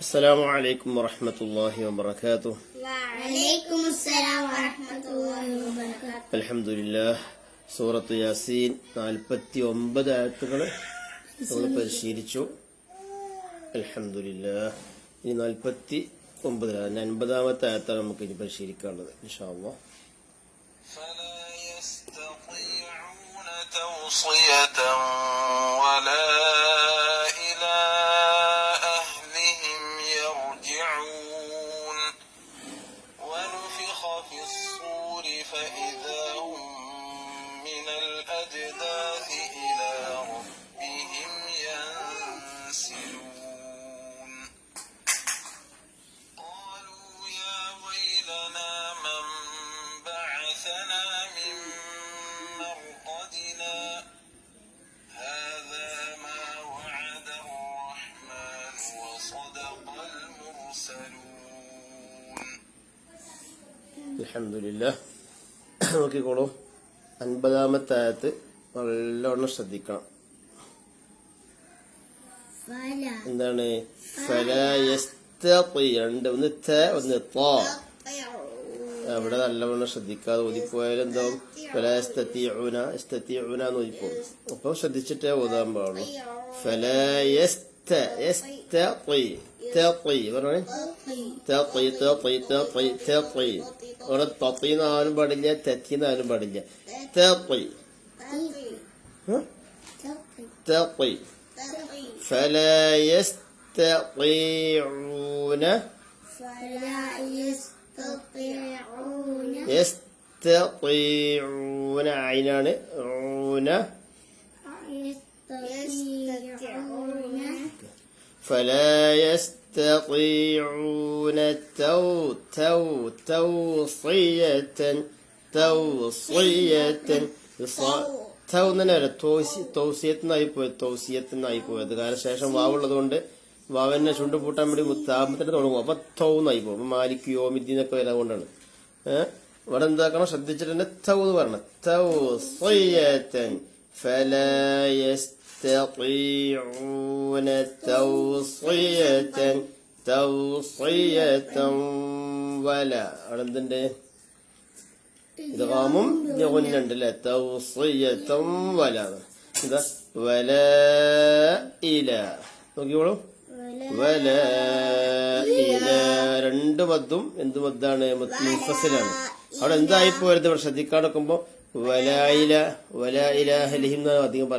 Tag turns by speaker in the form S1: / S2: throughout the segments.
S1: السلام عليكم ورحمة الله وبركاته
S2: وعليكم السلام ورحمة الله وبركاته
S1: الحمد لله സൂറത്ത് യാസീൻ നാൽപ്പത്തി ഒമ്പത് ആയത്തുകൾ നമ്മൾ പരിശീലിച്ചു അലഹമില്ല ഇനി നാൽപ്പത്തി ഒമ്പതിലാണ് അൻപതാമത്തെ ആയത്താണ് നമുക്ക് ഇനി പരിശീലിക്കാനുള്ളത് ഇൻഷാല്ലാ
S3: فلا يستطيعون توصية
S1: അലഹമില്ല നോക്കിക്കോളൂ. അൻപതാമത്തെ ആയത്ത് നല്ലോണം ശ്രദ്ധിക്കണം. എന്താണ്? രണ്ട് ഒന്ന് ത ഒന്ന് അവിടെ നല്ലവണ്ണം ശ്രദ്ധിക്കാതെ ഒതിപ്പോയാലും എന്താവും ഫല എസ്തത്തിയൂന അപ്പൊ ശ്രദ്ധിച്ചിട്ടേ ഓതാൻ പാടുള്ളൂ. ഫല എസ്ത തീ പറഞ്ഞേ തീ തീ തീ തീ അവിടെ തത്തീന്നാലും പാടില്ല തെറ്റീന്നാലും പാടില്ല തീ തീ فلا يستطيعون
S2: فلا يستطيعون
S1: يستطيعون عينان عون
S2: يستطيعون
S1: فلا يستطيعون تو تو توصية توصية ص- തൗ തന്നെ വരാം തോസി തൗസിയത്തിനായി പോയത് തൗസിയത്തിനായി പോയത് കാരണം ശേഷം വാവുള്ളത് കൊണ്ട് വാവനെ ചുണ്ട് പൂട്ടാൻ വേണ്ടി താമസത്തിന് തുടങ്ങും അപ്പൊ തൗന്നായി പോകും അപ്പൊ മാലിക് യോമിദ്ദീനൊക്കെ വരാൻ കൊണ്ടാണ് ഏഹ് ഇവിടെ എന്താക്കണം ശ്രദ്ധിച്ചിട്ട് തന്നെ തൗ എന്ന് പറയണം തൗസിയത്തൻ فلا يستطيعون توصية توصية ولا അവിടെ എന്തുണ്ട് ഇതാമും ഉണ്ട് അല്ലേ തൗസിയത്തം വല ഇതാ വല ഇല നോക്കിക്കോളൂ വല ഇല രണ്ട് മദ്ദും എന്ത് മദ്ദാണ് മുഫസിലാണ് അവിടെ എന്തായി പോയത് ഇവിടെ ശ്രദ്ധിക്കാൻ നോക്കുമ്പോ വലായില അധികം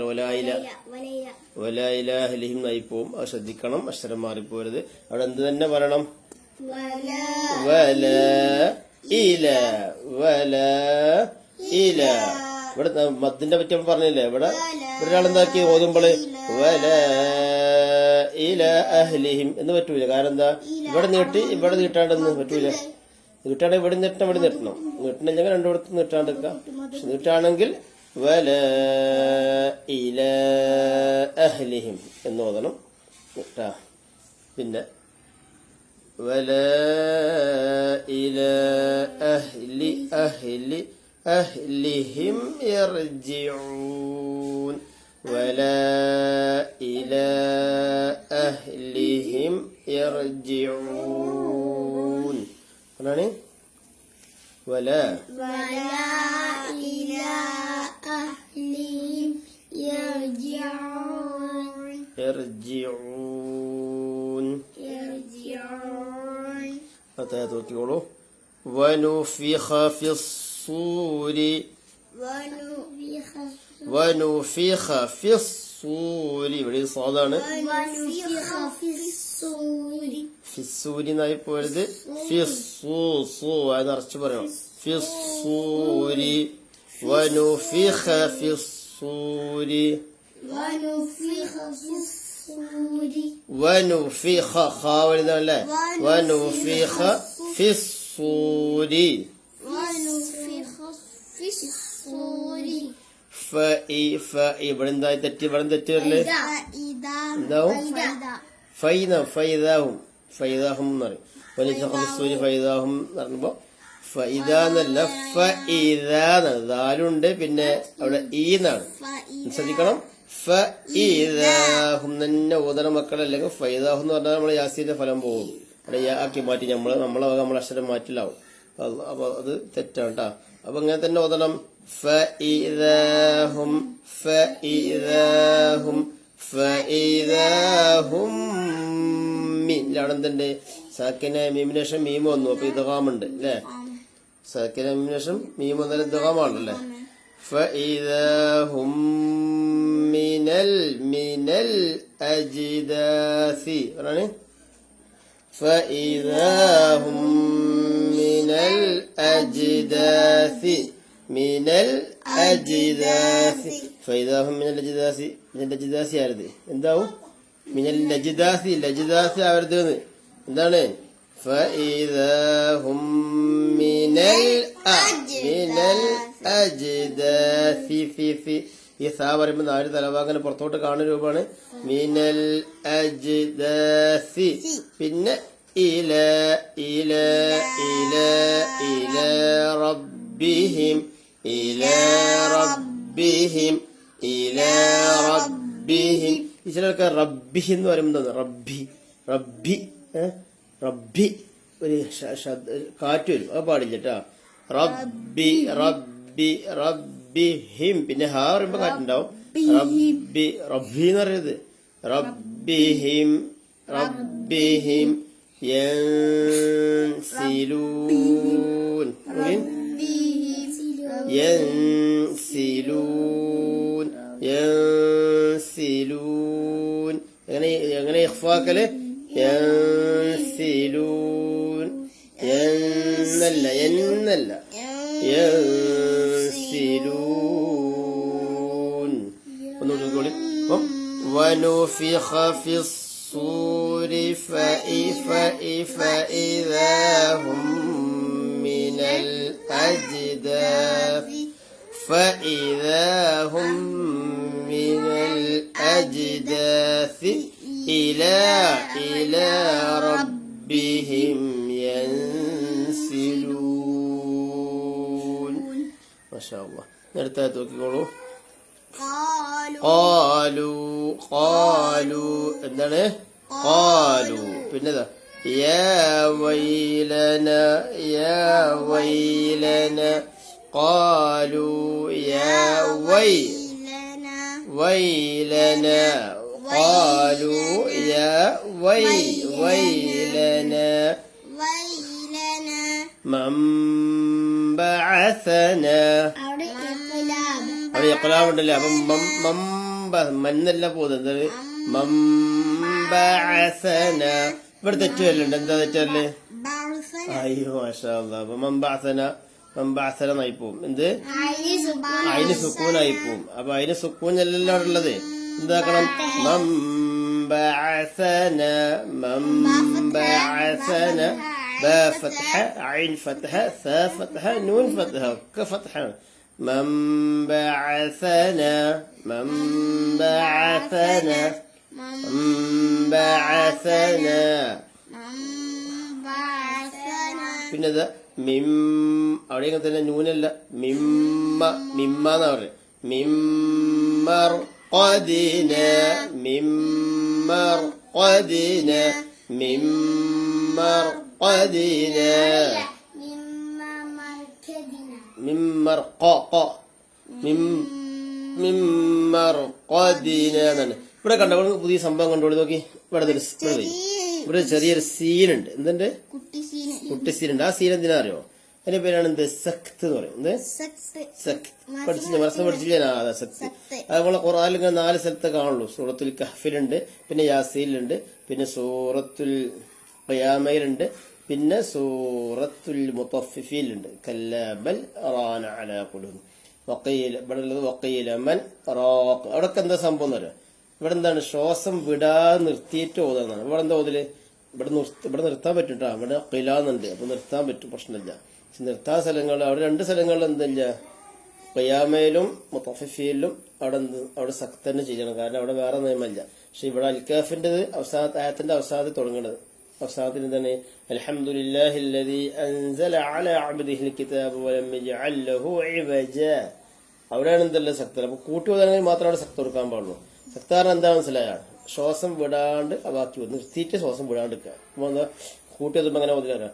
S1: പോവും. അത് ശ്രദ്ധിക്കണം. അക്ഷരം മാറിപ്പോരുത്. അവിടെ എന്ത് തന്നെ പറയണം? ഇവിടെ മദ്ദിന്റെ പറ്റി പറഞ്ഞില്ലേ? ഇവിടെ ഒരാളെന്താക്കി? ഓതുമ്പോൾ വല ഇല അഹ്ലിഹിം എന്ന് പറ്റൂല. കാരണം എന്താ? ഇവിടെ നീട്ടി ഇവിടെ നീട്ടാണ്ടെന്ന് പറ്റൂല. നീട്ടാണ് ഇവിടെ നീട്ടണം ഇവിടെ നീട്ടണം. നീട്ടണില്ലെങ്കിൽ രണ്ടിടത്ത് നീട്ടാണ്ടിരിക്കുക. പക്ഷെ നീട്ടാണെങ്കിൽ വല ഇല അഹ്ലിഹിം എന്ന് ഓതണം. നീട്ടാ. പിന്നെ വല ഇല അഹ്ലി അഹ്ലി അഹ്ലിഹിം യർജിഊൻ. വല ഇല അഹ്ലിഹിം യർജിഊൻ. قراني ولا
S2: ولا إلى أهلهم يرجعون
S1: يرجعون
S2: يرجعون
S1: أتاتوكيولو ونفخ في الصور
S2: ونفخ
S1: ونفخ في الصور ഇവിടെ സാധാണ്
S2: ونفخ في الصور
S1: في السوري نايب والدي في الصو صو أنا رتش بريو في الصوري
S2: ونفخ في الصوري
S1: ونفخ في الصوري ونفخ خا ولد لا
S2: ونفخ في الصوري
S1: ونفخ في الصوري فاي فاي برندا تتي برندا
S2: تيرلي
S1: فاي
S2: فاي
S1: فاي فاي فاي ഫൈദാഹും എന്ന് പറയും. വലിച്ചൂരി ഫൈദാഹും. എന്ന് പറയുമ്പോൾ ഫൈദ എന്നല്ല ഫാണ് ദാലുണ്ട് പിന്നെ അവിടെ ഈ എന്നാണ്. ശ്രദ്ധിക്കണം. ഫും തന്നെ ഊതന മക്കളല്ലെങ്കിൽ ഫൈദാഹും എന്ന് പറഞ്ഞാൽ നമ്മൾ യാസീന്റെ ഫലം പോകും. അവിടെ ആക്കി മാറ്റി നമ്മൾ നമ്മളെ നമ്മളെ അക്ഷരം മാറ്റിലാവും. അപ്പൊ അത് തെറ്റാണ് കേട്ടോ അപ്പൊ ഇങ്ങനെ തന്നെ ഓതണം. ഫും ഫും ഫും മീൻ അവിടെ എന്തുണ്ട് സാക്കിന മീമിന് ശേഷം മീം വന്നു അപ്പൊ ഇതകാമുണ്ട് അല്ലേ സാക്കിന മീമിന് ശേഷം മീം വന്നാൽ ഇതകാമാണല്ലേ فإذا هم من ال من الأجداث പറയണേ فإذا هم من الأجداث من الأجداث فإذا هم من الأجداث من الأجداث ആരുത് എന്താവും മിനൽ ലജിദാസി ലജിദാസി ആവരുത് എന്ന്. എന്താണ് فإذا هم من الأ- من الأجداث في في ഈ സാ പറയുമ്പോൾ നാല് തലഭാഗം പുറത്തോട്ട് കാണുന്ന രൂപമാണ് മിനൽ അജ്ദാസി പിന്നെ ഇല ഇല ഇല ഇല റബ്ബിഹിം ഇല റബ്ബിഹിം ഇല റബ്ബിഹിം ഈ ചിലർക്ക് റബ്ബി എന്ന് പറയുമ്പോൾ റബ്ബി. റബ്ബി റബ്ബി. ഒരു കാറ്റ് വരും. അത് പാടില്ല കേട്ടാ റബ്ബി റബ്ബി റബ്ബി ഹിം. പിന്നെ ഹാ പറയുമ്പോ കാറ്റുണ്ടാവും റബ്ബി റബ്ബി എന്ന് പറയുന്നത് റബ്ബി ഹിം റബ്ബിഹിം യൻസിലൂൻ كله ينسلون. ينل ينل ينسلون. ونفخ في الصور فإذا هم من الأجداف فإذا هم من الأجداف إلى إلى ربهم ينسلون. ما شاء الله. نرتاد يقولوا
S2: قالوا.
S1: قالوا. قالوا. قالوا. بالنذر يا ويلنا يا ويلنا قالوا. يا
S2: ويلنا
S1: ويلنا قالوا يا وي ويلنا
S2: ويلنا
S1: من بعثنا
S2: അവിടെ ഇഖ്ലാബ്
S1: അവിടെ ഇഖ്ലാബുണ്ടല്ലേ അപ്പം മം മമ്പ മന്നല്ല പോകുന്നത് എന്താണ് മമ്പഅസന ഇവിടെ തെറ്റ് വരലുണ്ട് എന്താ തെറ്റല്ലേ
S2: ബഅസന
S1: അയ്യോ മാഷാ അല്ലാ അപ്പൊ മമ്പഅസന മമ്പഅസന എന്നായി പോവും എന്ത്
S2: അയിന് സുബ്ഹാന
S1: അതിന് സുക്കൂനായി പോവും അപ്പൊ അതിന് സുക്കൂൻ അല്ലല്ലോ അവിടെ ഉള്ളത് എന്താക്കണം മംബഅസന മംബഅസന ബ ഫത്ഹ ഐൻ ഫത്ഹ സ ഫത്ഹ നൂൻ ഫത്ഹ ഒക്കെ ഫത്ഹാണ് മംബഅസന
S2: മംബഅസന
S1: മംബഅസന പിന്നെന്താ മിം അവിടെ തന്നെ നൂനല്ല മിമ്മ മിമ്മ എന്നാ പറയുന്നത് മിമ്മർ. قدنا മിമ്മർ قدنا മിമ്മർ قدنا
S2: മിമ്മ മർക്കദിന
S1: മിമ്മർ ق ق മിം മിമ്മർ قدنا എന്നാണ് ഇവിടെ കണ്ടോ ഇവിടെ പുതിയ സംഭവം കണ്ടോളി നോക്കി ഇവിടെ ദേ ഒരു സ് ഇവിടെ ദേ. ഇവിടെ ഒരു ചെറിയൊരു സീനുണ്ട് എന്തുണ്ട്
S2: കുട്ടി സീന്
S1: കുട്ടി സീനുണ്ട് ആ സീൻ എന്തിനാ അറിയോ അതിന്റെ പേരാണ് എന്ത്? സക്ത് എന്ന് പറയുന്നത് പഠിച്ചില്ല മനസ്സിൽ പഠിച്ചില്ല അതാ സക്ത്
S2: സക്ത്.
S1: അതുപോലെ ഖുറാനിൽ നാല് സ്ഥലത്ത് കാണുള്ളൂ. സൂറത്തുൽ കഹ്ഫിലുണ്ട് പിന്നെ യാസീലുണ്ട് പിന്നെ സൂറത്തുൽ ഖയാമയിലുണ്ട് പിന്നെ സൂറത്തുൽ മുത്തഫിഫിയിലുണ്ട് കല്ലബൽ റാന അല വക്കീൽ ഇവിടെ ഉള്ളത് വക്കയിലമൻ മൻ റാഖ്. അവിടെ എന്താ സംഭവം എന്ന് പറയാം ഇവിടെ എന്താണ്? ശ്വാസം വിടാതെ നിർത്തിയിട്ട് ഓതാന്നാണ്. ഇവിടെ എന്താ ഓതൽ? ഇവിടെ ഇവിടെ നിർത്താൻ പറ്റും കേട്ടോ ഇവിടെ കിലാന്നുണ്ട് അപ്പൊ നിർത്താൻ പറ്റും. പ്രശ്നമില്ല. നിർത്താ സ്ഥലങ്ങൾ അവിടെ രണ്ട് സ്ഥലങ്ങളിൽ എന്തില്ല. പയ്യാമയിലും മുത്തഫിഫിയിലും അവിടെ അവിടെ സഖത്ത് തന്നെ ചെയ്യണം. കാരണം അവിടെ വേറെ നിയമമില്ല പക്ഷെ ഇവിടെ അൽക്കാഫിന്റെത് അവസാന ആയത്തിന്റെ അവസാനത്തിൽ തുടങ്ങണത്. അവസാനത്തിന് തന്നെ അവിടെയാണ് എന്തല്ല സക്തർ അപ്പൊ കൂട്ടുവതാണെങ്കിൽ മാത്രം അവിടെ സക്ത കൊടുക്കാൻ പാടുള്ളൂ. സക്താറിന് എന്താ മനസ്സിലായ? ശ്വാസം വിടാണ്ട് ബാക്കി നിർത്തിയിട്ട് ശ്വാസം വിടാണ്ട് കൂട്ടി വന്നപ്പോ അങ്ങനെ ഒതുക്കാറ്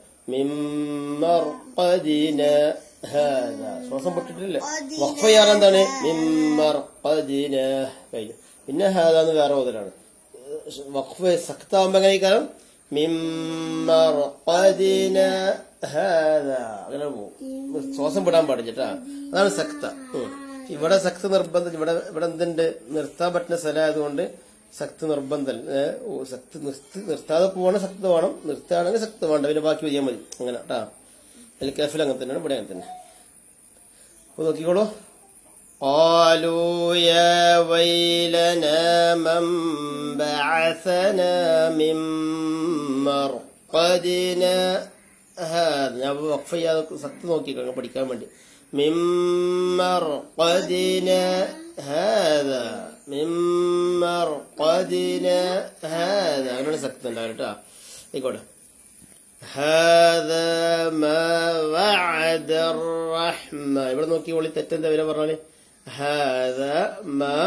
S1: ഹാദ. ശ്വാസം പൊട്ടിട്ടില്ല? വഖഫ് ചെയ്യാറ് എന്താണ്? മിമ്മർപ്പതിന കഴിഞ്ഞു. പിന്നെ ഹാദാന്ന് വേറെ ഓതലാണ് വഖഫ് സക്താവുമ്പോ എങ്ങനെ കാരണം മിമ്മർപ്പതിന അങ്ങനെ പോകും ശ്വാസം വിടാൻ പാടില്ല അതാണ് സക്ത ഇവിടെ സക്ത നിർബന്ധം ഇവിടെ ഇവിടെ എന്തുണ്ട്? നിർത്താൻ പറ്റുന്ന സ്ഥലമായതുകൊണ്ട് സക്ത നിർബന്ധം ഏ, ഓ, സക്ത നിർത്തി നിർത്താതെ പോവാണ് സക്ത വേണം നിർത്തുകയാണെങ്കിൽ സക്ത വേണ്ട പിന്നെ ബാക്കി ചെയ്യാൻ മതി അങ്ങനെ കേട്ടാ അതിൽ കേഫിൽ അങ്ങനെ തന്നെയാണ് ഇവിടെ അങ്ങനെ തന്നെ അപ്പൊ നോക്കിക്കോളൂ قالوا يا ويلنا من بعثنا من مرقدنا هذا ഞാൻ വഖഫ് ചെയ്യാതെ സത്ത് നോക്കിക്കോ പഠിക്കാൻ വേണ്ടി من مرقدنا هذا من مرقدنا هذا അങ്ങനെ സക്ത് ഉണ്ടാവും കേട്ടോ ആയിക്കോട്ടെ هذا ما وعد الرحمن ഇവിടെ നോക്കി ഒളി തെറ്റെന്താ വില പറഞ്ഞാല് هذا ما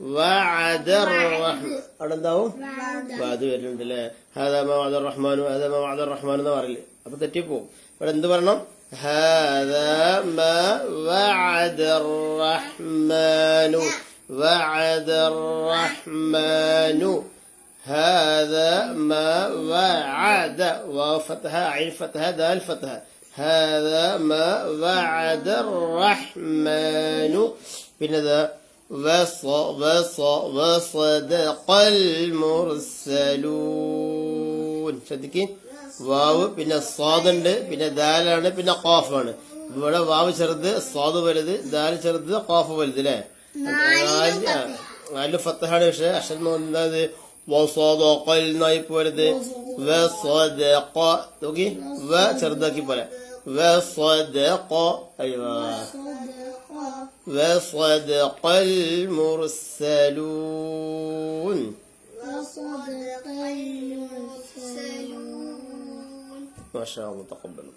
S1: وعد الرحمن അവിടെ എന്താവും അത് വരുന്നുണ്ട് അല്ലേ هذا ما وعد الرحمن هذا ما وعد الرحمن എന്ന് പറയില്ലേ അപ്പൊ തെറ്റിപ്പോവും ഇവിടെ എന്ത് പറയണം هذا ما وعد الرحمن وعد الرحمن. هذا ما وعد. وفتها عين فتها دال فتها هذا ما وعد الرحمن. بنذا. وص وص وصدق المرسلون. صدقين؟ വാവ് പിന്നെ സ്വാദുണ്ട് പിന്നെ ദാലാണ് പിന്നെ ഖാഫാണ് ഇവിടെ വാവ് ചെറുത് സ്വാദ് വലുത് ദാൽ ചെറുത് ഖാഫ് വലുത് അല്ലേ നാല് ആ, നാല് ഫത്തഹാണ് പക്ഷെ അക്ഷരം എന്താ വസ്വദഖൽ എന്നായി പോരുത് വസ്വദഖ നോക്കി വ ചെറുതാക്കി പോലെ വസ്വദഖ അയ്യോ وصدق المرسلون
S2: وصدق المرسلون
S1: ما شاء الله تقبل الله.